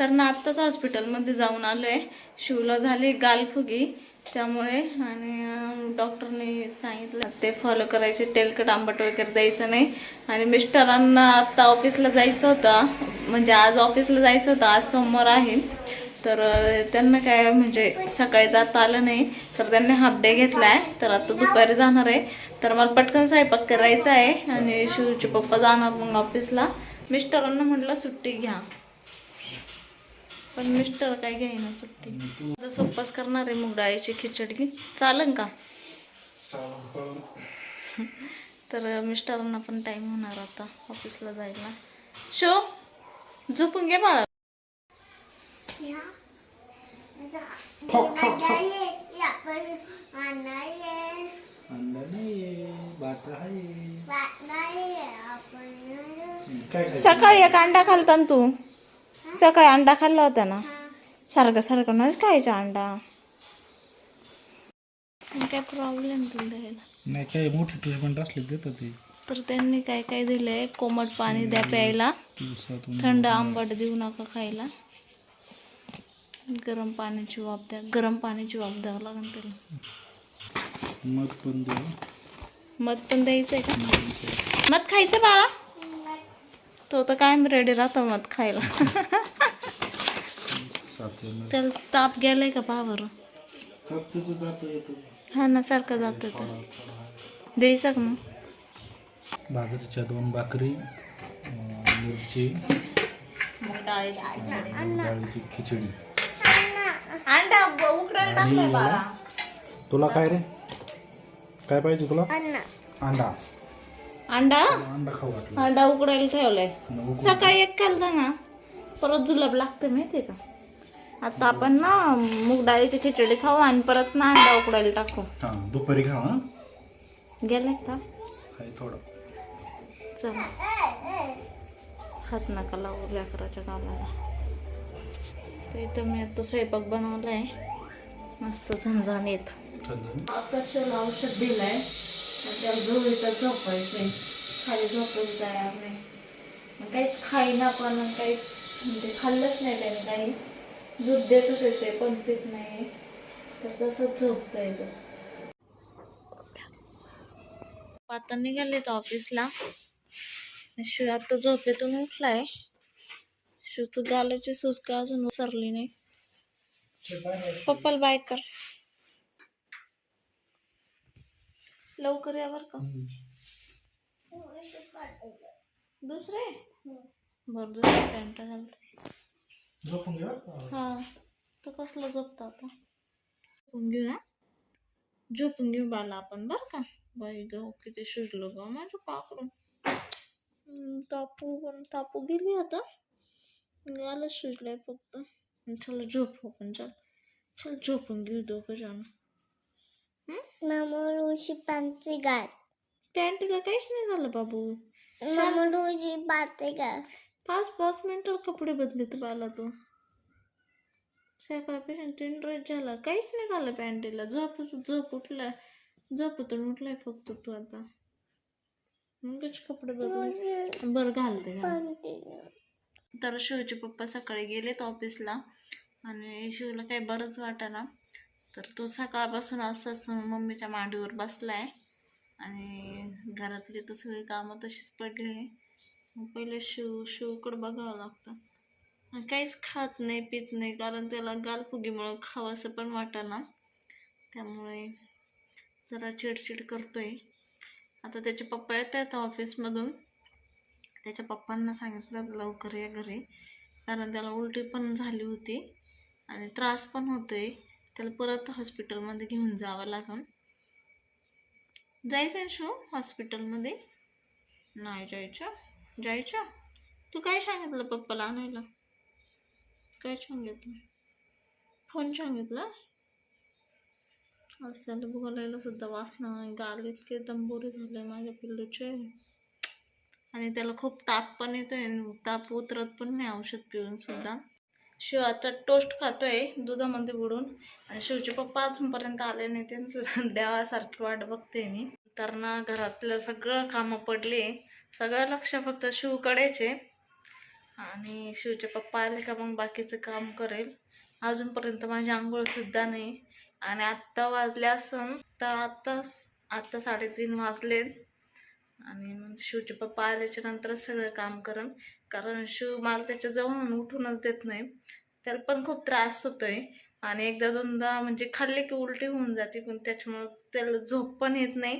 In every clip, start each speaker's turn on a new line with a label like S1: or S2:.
S1: तर ना आत्ताच हॉस्पिटलमध्ये जाऊन आलो आहे शिवला झाली गालफुगी. त्यामुळे आणि डॉक्टरने सांगितलं ते फॉलो करायचे तेलकट आंबट वगैरे द्यायचं नाही. आणि मिस्टरांना आत्ता ऑफिसला जायचं होतं. म्हणजे आज ऑफिसला जायचं होतं आज सोमवार आहे. तर त्यांना काय म्हणजे सकाळी जाता आलं नाही. तर त्यांनी हाफ डे घेतला आहे तर आता दुपारी जाणार आहे. तर मला पटकन स्वयंपाक करायचा आहे. आणि शिवचे पप्पा जाणार मग ऑफिसला मिस्टरांना म्हटलं सुट्टी घ्या. पण मिस्टर काय घ्यायना सुट्टी. आता सोप्पाच करणार आहे मूग डाळीची खिचडी. चालन का? तर मिस्टरांना पण टाइम होणार आता ऑफिसला जायला. शो झोपून घे मला? सकाळी एक अंडा खालता ना तू. सकाळी अंडा खाल्ला होता ना. सारखं सारखं नाहीच खायचा अंडा. काय प्रॉब्लेम तुला
S2: नाही काय मोठी ट्रीटमेंट असली देतात ते.
S1: तर त्यांनी काय काय दिलंय? कोमट पाणी द्या प्यायला.
S2: दिवसातून
S1: थंड आंबट देऊ नका खायला. गरम पाण्याची वाफ द्या. गरम पाण्याची वाफ द्यावं लागेल त्याला.
S2: मध पण दे
S1: मध पण द्यायचं आहे का मध खायचं बाळा. तो तर कायम रेडी राहतो मध खायला. त्याला ताप गेलाय का पहा बरं हा ना सारखं जातं तर द्यायचं का मग?
S2: बाजरीच्या दोन भाकरी मिरची
S1: डाळीची
S2: खिचडी. तुला काय रे? काय पाहिजे तुला? अंडा.
S1: अंडा?
S2: अंडा खाऊ वाटलं.
S1: अंडा उकडायला ठेवलाय. सकाळी एक खालता ना. परत जुलाब लागते माहितीये का? आता आपण ना मूग डाळीची खिचडी खाऊ आणि परत ना अंडा उकडायला टाकू.
S2: हां दुपारी खा हां?
S1: गेले का?
S2: थोडं.
S1: चला. हात नका लावू लेकराच्या गालाला. तर इथं मी आता स्वयंपाक बनवला आहे मस्त झणझण येत
S2: थंड
S1: आता शेला औषध दिलंय. तर त्याला तर झोपायचंय. खाली झोपून तयार नाही. मग काहीच खाईना पण काहीच म्हणजे खाल्लंच नाही त्याने काही. दूध देत येते पण पित नाही. तर तसंच झोपतोय तो. आता निघाले ऑफिसला. शिव आता झोपेतून उठलाय. शिवचं गालाची सुचका अजून विसरली नाही. पप्पाला बाय कर. लवकर या बर का. दुसरे? बर दुसरे पॅन्ट घालते. हा तर कसलं झोपतं आता? झोपून घेऊ हा? झोपून घेऊ बाला आपण बर का? बाई ग किती सुजलो ग माझं पाकडून. तापू पण तापू गेली आता. गाला सुजलंय फक्त. चला झोपू आपण चल. चल झोपून घेऊ दोघं जण.
S3: मामूची पांची गाठ.
S1: पॅन्टीला काहीच नाही झालं बाबू.
S3: मामूची पाते गाठ.
S1: पाच पाच मिनिटात कपडे बदले तू बाला तू. सकाळपासून तीन रोज झाला. काहीच नाही झालं पॅन्टीला. झोप झोप उठलाय झोपतून उठलाय फक्त तू आता. मगच कपडे बदले बरं घालते घाल. तर शिवचे पप्पा सकाळी गेलेत ऑफिसला आणि शिवला काही बरंच वाटेना. तर तो सकाळपासून असंच मम्मीच्या मांडीवर बसला आहे आणि घरातली तर सगळी कामं तशीच पडली आहे. पहिले शिव शिवकडं बघावं लागतं. काहीच खात नाही पित नाही कारण त्याला गालफुगीमुळं खावंसं पण वाटेना. त्यामुळे जरा चिडचिड करतोय. आता त्याचे पप्पा येत आहेत ऑफिसमधून. त्याच्या पप्पांना सांगितलं लवकर या घरी. कारण त्याला उलटी पण झाली होती. आणि त्रास पण होतोय. त्याला परत हॉस्पिटलमध्ये घेऊन जावं लागेल जायचं आहे शो हॉस्पिटलमध्ये. नाही जायचं. जायचं? तू काय सांगितलं पप्पाला आणायला? काय सांगितलं? फोन सांगितला? आज त्याला बोलायला सुद्धा वासना नाही. गाल इतके दंबोरे झाले माझ्या पिल्लूचे. आणि त्याला खूप ताप पण येतोय ताप उतरत पण नाही औषध पिऊन सुद्धा. शिव आता टोस्ट खातोय दुधामध्ये बुडून. आणि शिवचे पप्पा अजूनपर्यंत आले नाही त्यांचं देवासारखी वाट बघते मी. तर ना घरातलं सगळं कामं पडले. सगळं लक्ष फक्त शिवकडेच आहे. आणि शिवचे पप्पा आले का मग बाकीचं काम करेल. अजूनपर्यंत माझी आंघोळसुद्धा नाही. आणि आत्ता वाजले असन तर आत्ताच आत्ता साडेतीन वाजलेत. आणि मग शिवचे पप्पा आल्याच्या नंतरच सगळं काम करण कारण शिव मला त्याच्या जवळून उठूनच देत नाही. त्याला पण खूप त्रास होतोय. आणि एकदा दोनदा म्हणजे खाल्ले की उलटी होऊन जाते पण त्याच्यामुळं त्याला झोप पण येत नाही.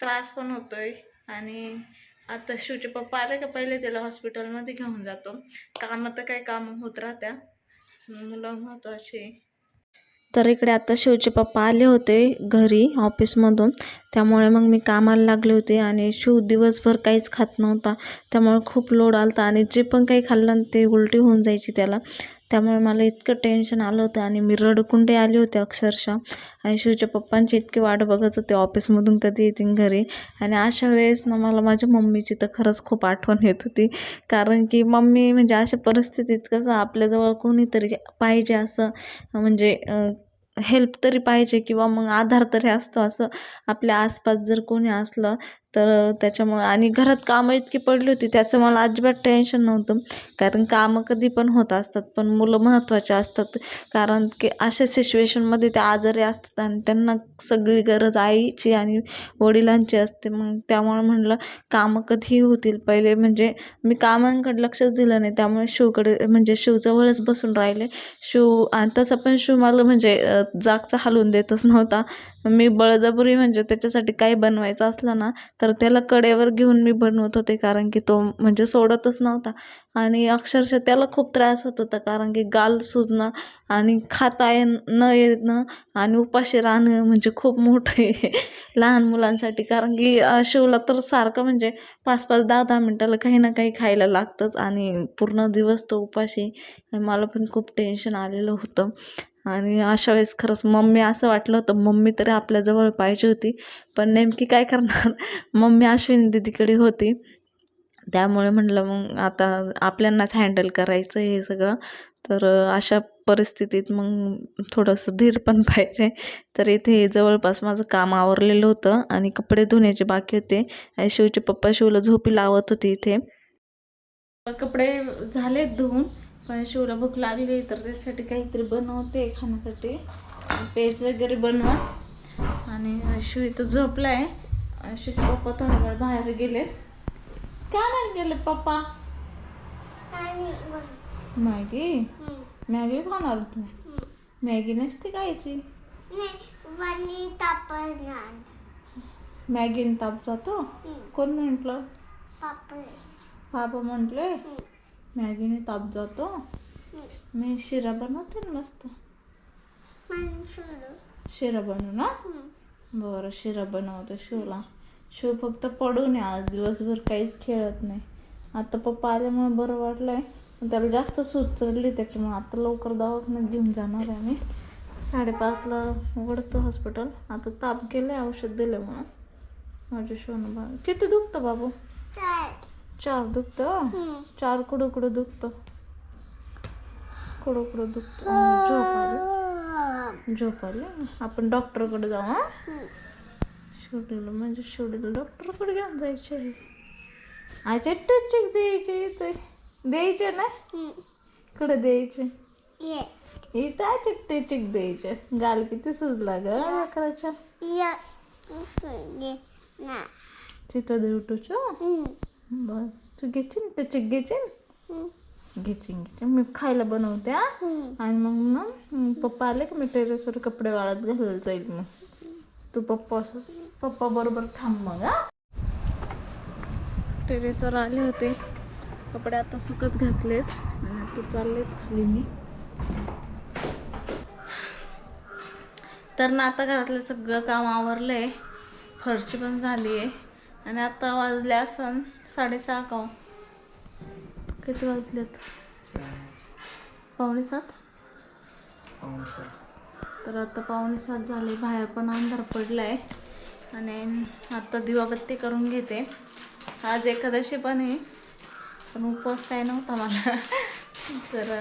S1: त्रास पण होतोय. आणि आता शिवचे पप्पा आले का पहिले त्याला हॉस्पिटलमध्ये घेऊन जातो. कामं तर काही कामं होत राहत्या. मुलं महत्त्वाची तर इकडे आता शिवचे पप्पा आले होते घरी ऑफिसमधून. त्यामुळे मग मी कामाला लागले होते आणि शिव दिवसभर काहीच खात नव्हता. त्यामुळे खूप लोड आला होता आणि जे पण काही खाल्लं ते उलटी होऊन जायची त्याला. त्यामुळे मला इतकं टेन्शन आलं होतं आणि मी रडकुंडे आले होते अक्षरशः. आणि शिवच्या पप्पांची इतकी वाट बघत होते ऑफिसमधून कधी येतील घरी. आणि अशा वेळेस ना मला माझ्या मम्मीची तर खरंच खूप आठवण येत होती. कारण की मम्मी म्हणजे अशा परिस्थितीत कसं आपल्याजवळ कोणीतरी पाहिजे असं म्हणजे हेल्प तरी पाहिजे किंवा मग आधार तरी असतो असं आपल्या आसपास जर कोणी असलं तर त्याच्यामुळं आणि घरात कामं इतकी पडली होती त्याचं मला अजिबात टेन्शन नव्हतं. कारण कामं कधी पण होत असतात पण मुलं महत्त्वाचे असतात. कारण की अशा सिच्युएशनमध्ये ते आजारी असतात आणि त्यांना सगळी गरज आईची आणि वडिलांची असते. मग त्यामुळे म्हणलं कामं कधीही होतील. पहिले म्हणजे मी कामांकडे लक्षच दिलं नाही. त्यामुळे शिवकडे म्हणजे शिवजवळच बसून राहिले. शिव आणि तसं पण शिव मला म्हणजे जागचा हलवून देतच नव्हता. मी बळजबरी म्हणजे त्याच्यासाठी काही बनवायचं असलं ना तर त्याला कडेवर घेऊन मी बनवत होते कारण की तो म्हणजे सोडतच नव्हता. आणि अक्षरशः त्याला खूप त्रास होत होता कारण की गाल सुजणं आणि खाता ये न येणं आणि उपाशी राहणं म्हणजे खूप मोठं आहे लहान मुलांसाठी. कारण की शिवला तर सारखं म्हणजे पाच पाच दहा दहा मिनटाला काही ना काही खायला लागतंच आणि पूर्ण दिवस तो उपाशी. मला पण खूप टेन्शन आलेलं होतं. आणि अशा वेळेस खरंच मम्मी असं वाटलं होतं मम्मी तरी आपल्याजवळ पाहिजे होती. पण नेमकी काय करणार? मम्मी अश्विनी दिदीकडे होती. त्यामुळे म्हटलं मग आता आपल्यांनाच हँडल करायचं हे सगळं. तर अशा परिस्थितीत मग थोडंसं धीर पण पाहिजे. तर इथे जवळपास माझं काम आवरलेलं होतं आणि कपडे धुण्याचे बाकी होते. आणि शिवचे पप्पा शिवला झोपी लावत होते इथे. कपडे झालेत धुवून. पण शिवला भूक लागली तर त्यासाठी काहीतरी बनवते खाण्यासाठी. पेज वगैरे बनवा. आणि शिव इथं झोपलाय. आणि शिवचे पप्पा थोडा वेळ बाहेर गेले का नाही गेले पप्पा?
S3: मग?
S1: मॅगी खाणार तू. मॅगी नसते खायची? मॅगीन ताप जातो? कोण म्हटलं? बाबा म्हटले? मॅगीने ताप जातो. मी शिरा बनवते ना मस्त शिरा बनवू ना. बरं शिरा बनवते शिवला शिव फक्त पडून आहे आज दिवसभर काहीच खेळत नाही आता पप्पा आल्यामुळे बरं वाटलंय पण त्याला जास्त सूज चढली त्याच्यामुळे आता लवकर दवाखान्यात घेऊन जाणार आहे आम्ही साडेपाचला उघडतो हॉस्पिटल आता ताप गेले औषध दिलं म्हणून माझ्या शिवनं बा किती दुखतं बाबू चार दुखतं. चार कुठं कुठं दुखतं. कुठं कुठं दुखतं. आणि झोप आली झोप आली आपण डॉक्टरकडे जाऊ हां. शेवटीला म्हणजे शेवटीला डॉक्टरकडे घेऊन जायचे आजचे टचिक द्यायचे इथे. द्यायचे ना. इकडे द्यायचे. इथं आजचे टचिक द्यायचे. गाल किती सुजला ग अकराच्या? तिथं देऊ टुचो
S3: हम्म.
S1: तू घेशील? टचिक घेशील. घेशील घेशील. मी खायला बनवते हा. आणि मग ना पप्पा आले की मी टेरेसवर कपडे वाळत घालायला जाईल मग. तू पप्पा पप्पा बरोबर थांब मग हा. टेरेसवर आले होते. कपडे आता सुकत घातलेत आणि आता चाललेत खाली मी. तर ना आता घरातलं सगळं काम आवरलंय. फरशी पण झाली आहे आणि आता वाजले असन साडेसहा का किती वाजलेत? पावणे सात? तर आता पावणे सात झाले. बाहेर पण अंधार पडलाय. आणि आता दिवाबत्ती करून घेते. आज एकादशी पण आहे. पण उपवास काय नव्हता मला. तर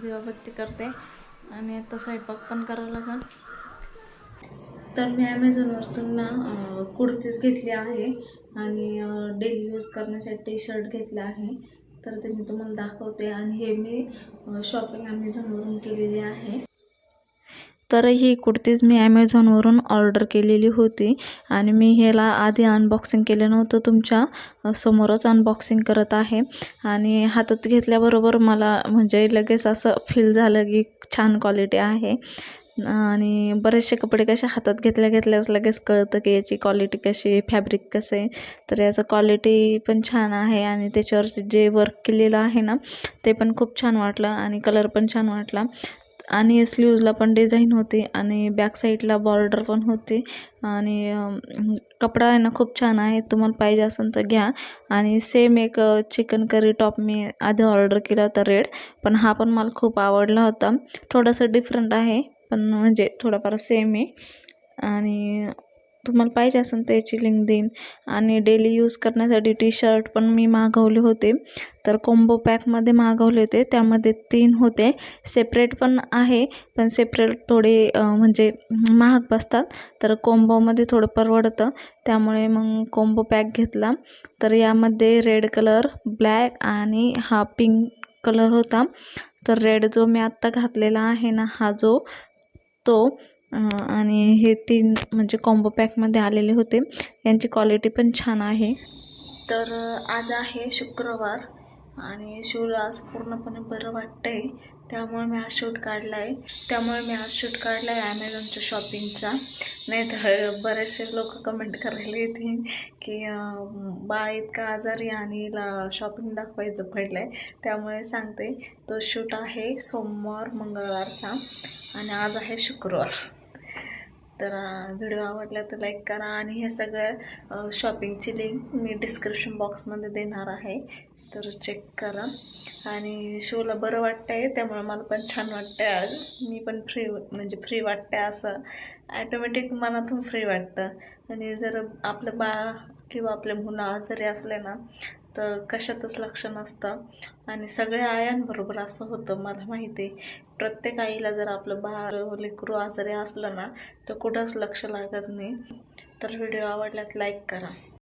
S1: दिवाबत्ती करते. आणि आता स्वयंपाक पण करावं लागेल. तर मी ॲमेझॉनवरतून ना कुर्तीज घेतली आहे आणि डेली यूज करण्यासाठी टी शर्ट घेतला आहे. तर ते मी तुम्हाला दाखवते आणि हे मी शॉपिंग ॲमेझॉनवरून केलेली आहे. तर ही कुर्तीज मी ॲमेझॉनवरून ऑर्डर केलेली होती आणि मी ह्याला आधी अनबॉक्सिंग केलं नव्हतं. तुमच्या समोरच अनबॉक्सिंग करत आहे. आणि हातात घेतल्याबरोबर मला म्हणजे लगेच असं फील झालं की छान क्वालिटी आहे. आणि बरेचसे कपडे कसे हातात घेतल्या घेतल्याच लगेच कळतं की याची क्वालिटी कशी आहे फॅब्रिक कसं आहे. तर याचं क्वालिटी पण छान आहे आणि त्याच्यावर जे वर्क केलेलं आहे ना ते पण खूप छान वाटलं आणि कलर पण छान वाटला. आणि स्लीव्जला पण डिझाईन होती आणि बॅक साईडला बॉर्डर पण होती. आणि कपडा आहे ना खूप छान आहे तुम्हाला पाहिजे असेल तर घ्या. आणि सेम एक चिकन करी टॉप मी आधी ऑर्डर केला होता रेड पण हा पण मला खूप आवडला होता. थोडंसं डिफरंट आहे. पण म्हणजे थोडाफार सेम आहे. आणि तुम्हाला पाहिजे असेल तर याची लिंक देईन आणि डेली यूज करण्यासाठी टी शर्ट पण मी मागवले होते. तर कोम्बो पॅकमध्ये मागवले होते. त्यामध्ये तीन होते. सेपरेट पण आहे पण सेपरेट थोडे म्हणजे महाग बसतात. तर कोंबोमध्ये थोडं परवडतं. त्यामुळे मग कोंबो पॅक घेतला. तर यामध्ये रेड कलर ब्लॅक आणि हा पिंक कलर होता. तर रेड जो मी आत्ता घातलेला आहे ना हा जो तो आणि हे तीन म्हणजे कॉम्बो पॅकमध्ये आलेले होते. यांची क्वालिटी पण छान आहे. तर आज आहे शुक्रवार आणि शिवला आज पूर्णपणे बरं वाटतंय. त्यामुळे मी आज शूट काढला आहे त्यामुळे मी आज शूट काढला आहे ॲमेझॉनच्या शॉपिंगचा. नाही तर बरेचसे लोक कमेंट करायला येतील की बाळ इतका आजारी आणि शॉपिंग दाखवायचं पडलं आहे त्यामुळे सांगते तो शूट आहे सोमवार मंगळवारचा आणि आज आहे शुक्रवार. तर व्हिडिओ आवडला तर लाईक करा आणि ह्या सगळ्या शॉपिंगची लिंक मी डिस्क्रिप्शन बॉक्समध्ये देणार आहे. तर चेक करा. आणि शोला बरं वाटतं आहे त्यामुळे मला पण छान वाटतं आहे आज. मी पण फ्री म्हणजे फ्री वाटतं आहे असं. ॲटोमॅटिक मनातून फ्री वाटतं. आणि जर आपलं बाळ किंवा आपल्या मुलं आजारी असले ना तर कशातच लक्ष नसतं. आणि सगळ्या आयांबरोबर असं होतं मला माहिती आहे. प्रत्येक आईला जर आपलं बाळ लेकरू आजारी असलं ना तर कुठंच लक्ष लागत नाही. तर व्हिडिओ आवडल्यात लाईक करा.